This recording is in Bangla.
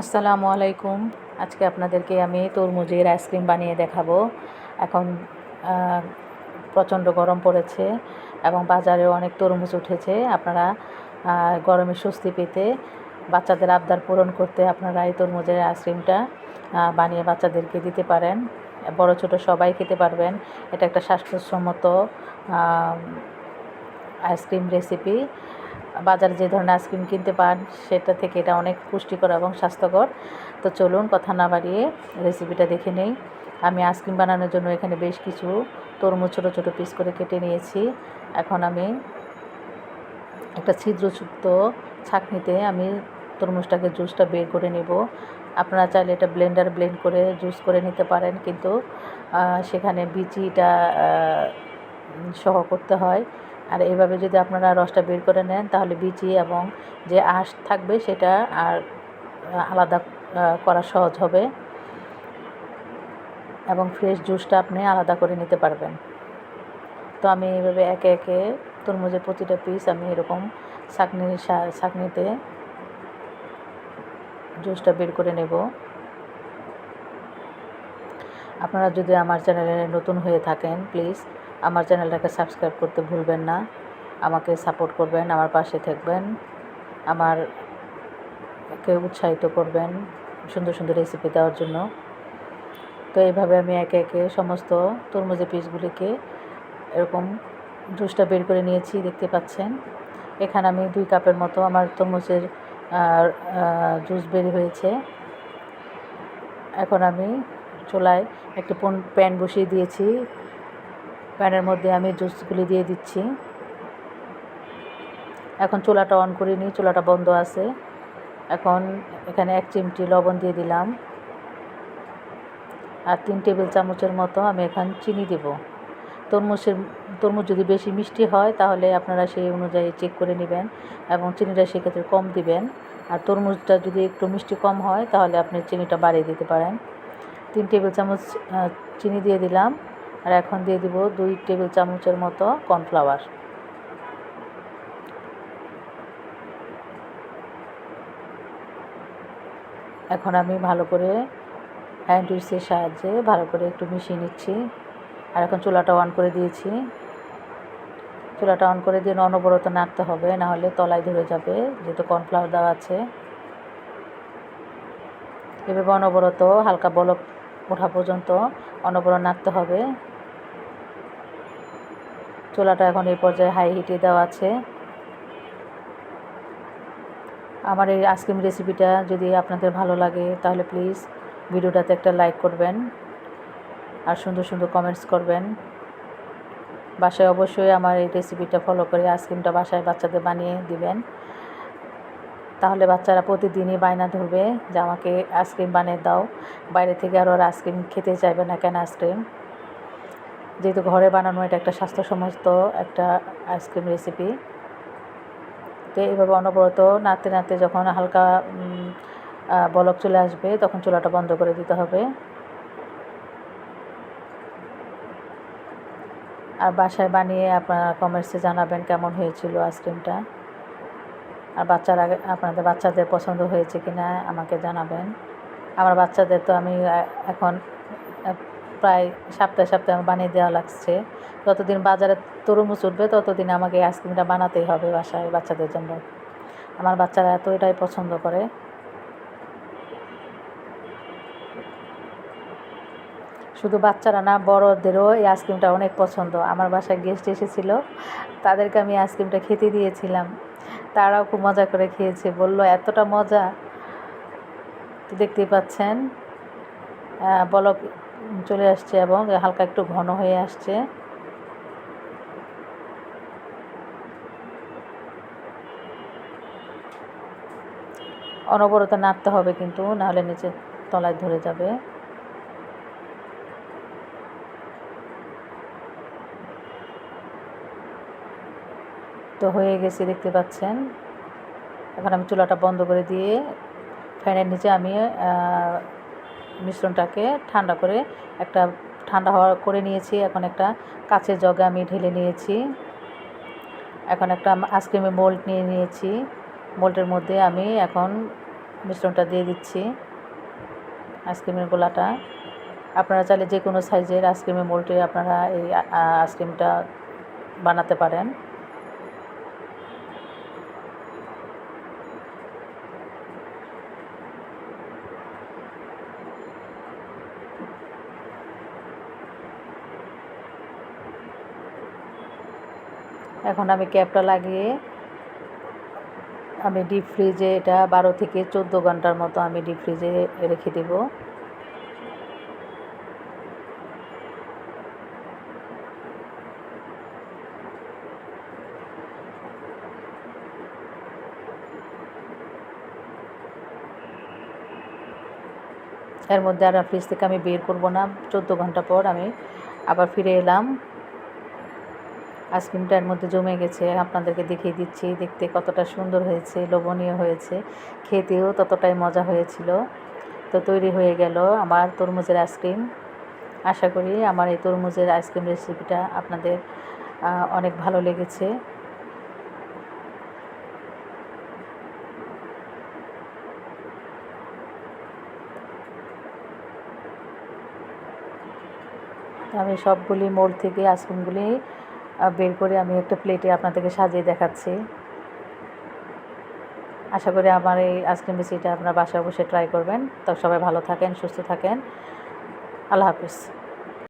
আসসালামু আলাইকুম। আজকে আপনাদেরকে আমি তরমুজের আইসক্রিম বানিয়ে দেখাবো। এখন প্রচণ্ড গরম পড়েছে এবং বাজারে অনেক তরমুজ উঠেছে। আপনারা গরমে স্বস্তি পেতে বাচ্চাদের আবদার পূরণ করতে আপনারা এই তরমুজের আইসক্রিমটা বানিয়ে বাচ্চাদেরকে দিতে পারেন। বড়, ছোট সবাই খেতে পারবেন। এটা একটা স্বাস্থ্যসম্মত আইসক্রিম রেসিপি বাজারে যে ধরনের আইসক্রিম কিনতে পান, সেটা থেকে এটা অনেক পুষ্টিকর এবং স্বাস্থ্যকর। তো চলুন কথা না বাড়িয়ে রেসিপিটা দেখে নেই। আমি আইসক্রিম বানানোর জন্য এখানে বেশ কিছু তরমুজ ছোটো ছোটো পিস করে কেটে নিয়েছি। এখন আমি একটা ছিদ্রযুক্ত ছাঁকনিতে আমি তরমুজটাকে জুসটা বের করে নেব। আপনারা চাইলে এটা ব্লেন্ডার ব্লেন্ড করে জুস করে নিতে পারেন, কিন্তু সেখানে বিচিটা সহ করতে হয়। আর এভাবে যদি আপনারা রসটা বের করে নেন, তাহলে বিচি এবং যে আঁশ থাকবে সেটা আর আলাদা করা সহজ হবে এবং ফ্রেশ জুসটা আপনি আলাদা করে নিতে পারবেন। তো আমি এইভাবে একে একে তরমুজের প্রতিটা পিস আমি এরকম ছাঁকনির ছাঁকনিতে জুসটা বের করে নেব। আপনারা যদি আমার চ্যানেলে নতুন হয়ে থাকেন প্লিজ আমার চ্যানেলটাকে সাবস্ক্রাইব করতে ভুলবেন না। আমাকে সাপোর্ট করবেন, আমার পাশে থাকবেন, আমার কে উৎসাহিত করবেন সুন্দর সুন্দর রেসিপি দেওয়ার জন্য। তো এইভাবে আমি একে একে সমস্ত তরমুজের পিসগুলিকে এরকম জুসটা বের করে নিয়েছি, দেখতে পাচ্ছেন। এখানে আমি দুই কাপের মতো আমার তরমুজের জুস বের হয়েছে। এখন আমি চুলায় একটি প্যান বসিয়ে দিয়েছি। প্যানের মধ্যে আমি জুসগুলি দিয়ে দিচ্ছি। এখন চুলাটা অন করে নিই, চুলাটা বন্ধ আছে। এখন এখানে এক চিমটি লবণ দিয়ে দিলাম। আর তিন টেবিল চামচের মতো আমি এখন চিনি দেব। তরমুজের, তরমুজ যদি বেশি মিষ্টি হয়, তাহলে আপনারা সেই অনুযায়ী চেক করে নেবেন এবং চিনিটা সেক্ষেত্রে কম দিবেন। আর তরমুজটা যদি একটু মিষ্টি কম হয়, তাহলে আপনি চিনিটা বাড়িয়ে দিতে পারেন। তিন টেবিল চামচ চিনি দিয়ে দিলাম। আর এখন দিয়ে দিব দুই টেবিল চামচের মতো কর্নফ্লাওয়ার। এখন আমি ভালো করে হ্যান্ড উইক্সের সাহায্যে ভালো করে একটু মিশিয়ে নিচ্ছি। আর এখন চুলাটা অন করে দিয়েছি। চুলাটা অন করে দিয়ে অনবরত নাড়তে হবে, না হলে তলায় ধরে যাবে, যেহেতু কর্নফ্লাওয়ার দেওয়া আছে। এভাবে অনবরত হালকা বলক ওঠা পর্যন্ত অনবরত নাড়তে হবে। চুলাটা এখন এই পর্যায়ে হাই হিটে দেওয়া আছে। আমার এই আইসক্রিম রেসিপিটা যদি আপনাদের ভালো লাগে, তাহলে প্লিজ ভিডিওটাতে একটা লাইক করবেন আর সুন্দর সুন্দর কমেন্টস করবেন। বাসায় অবশ্যই আমার এই রেসিপিটা ফলো করে আইসক্রিমটা বাসায় বাচ্চাদের বানিয়ে দিবেন। তাহলে বাচ্চারা প্রতিদিনই বায়না ধরবে যে আমাকে আইসক্রিম বানিয়ে দাও। বাইরে থেকে আর আইসক্রিম খেতে চাইবে না কেন আইসক্রিম যেহেতু ঘরে বানানো, এটা একটা স্বাস্থ্যসম্মত একটা আইসক্রিম রেসিপি তো এইভাবে অনবরত নাড়তে নাড়তে যখন হালকা বলক চলে আসবে, তখন চুলাটা বন্ধ করে দিতে হবে। আর বাসায় বানিয়ে আপনারা কমেন্টসে জানাবেন কেমন হয়েছিল আইসক্রিমটা। আর বাচ্চারা, আপনাদের বাচ্চাদের পছন্দ হয়েছে কি না আমাকে জানাবেন। আমার বাচ্চাদের তো আমি এখন প্রায় সপ্তাহে সপ্তাহে বানিয়ে দেওয়া লাগছে। যতদিন বাজারে তরমুজ উঠবে, ততদিন আমাকে আইসক্রিমটা বানাতেই হবে বাসায় বাচ্চাদের জন্য। আমার বাচ্চারা এত এটাই পছন্দ করে। শুধু বাচ্চারা না, বড়দেরও এই আইসক্রিমটা অনেক পছন্দ। আমার বাসায় গেস্ট এসেছিল, তাদেরকে আমি আইসক্রিমটা খেতে দিয়েছিলাম। তারাও খুব মজা করে খেয়েছে। বলল, এতটা মজা? দেখতেই পাচ্ছেন বলক চলে আসছে এবং হালকা একটু ঘন হয়ে আসছে। অনবরত নাড়তে হবে কিন্তু, নাহলে নিচে তলায় ধরে যাবে। তো হয়ে গেছে, দেখতে পাচ্ছেন। এখন আমি চুলাটা বন্ধ করে দিয়ে ফ্যানের নিচে আমি মিশ্রণটাকে ঠান্ডা করে একটা ঠান্ডা হওয়া করে নিয়েছি। এখন একটা কাঁচের জগে আমি ঢেলে নিয়েছি। এখন একটা আইসক্রিমের মোল্ড নিয়ে নিয়েছি। মোল্ডের মধ্যে আমি এখন মিশ্রণটা দিয়ে দিচ্ছি আইসক্রিমের গোলাটা। আপনারা চাইলে যে কোনো সাইজের আইসক্রিমের মোল্ডে আপনারা এই আইসক্রিমটা বানাতে পারেন। এখন আমি ক্যাপটা লাগিয়ে আমি ডিপ ফ্রিজে এটা বারো থেকে চোদ্দ ঘণ্টার মতো আমি ডিপ ফ্রিজে রেখে দেবো। এর মধ্যে আর ফ্রিজ থেকে আমি বের করব না। চোদ্দ ঘণ্টা পর আমি আবার ফিরে এলাম। আইসক্রিমটা এর মধ্যে জমে গেছে। আপনাদেরকে দেখিয়ে দিচ্ছি, দেখতে কতটা সুন্দর হয়েছে, লোভনীয় হয়েছে। খেতেও ততটাই মজা হয়েছিল। তো তৈরি হয়ে গেল আমার তরমুজের আইসক্রিম। আশা করি আমার এই তরমুজের আইসক্রিম রেসিপিটা আপনাদের অনেক ভালো লেগেছে। আমি সবগুলি মোড় থেকে আইসক্রিমগুলি বের করে আমি একটা প্লেটে আপনাদেরকে সাজিয়ে দেখাচ্ছি। আশা করি আমার এই আইসক্রিম রেসিপিটা আপনার বাসায় বসে ট্রাই করবেন। তো সবাই ভালো থাকেন, সুস্থ থাকেন। আল্লাহ হাফিজ।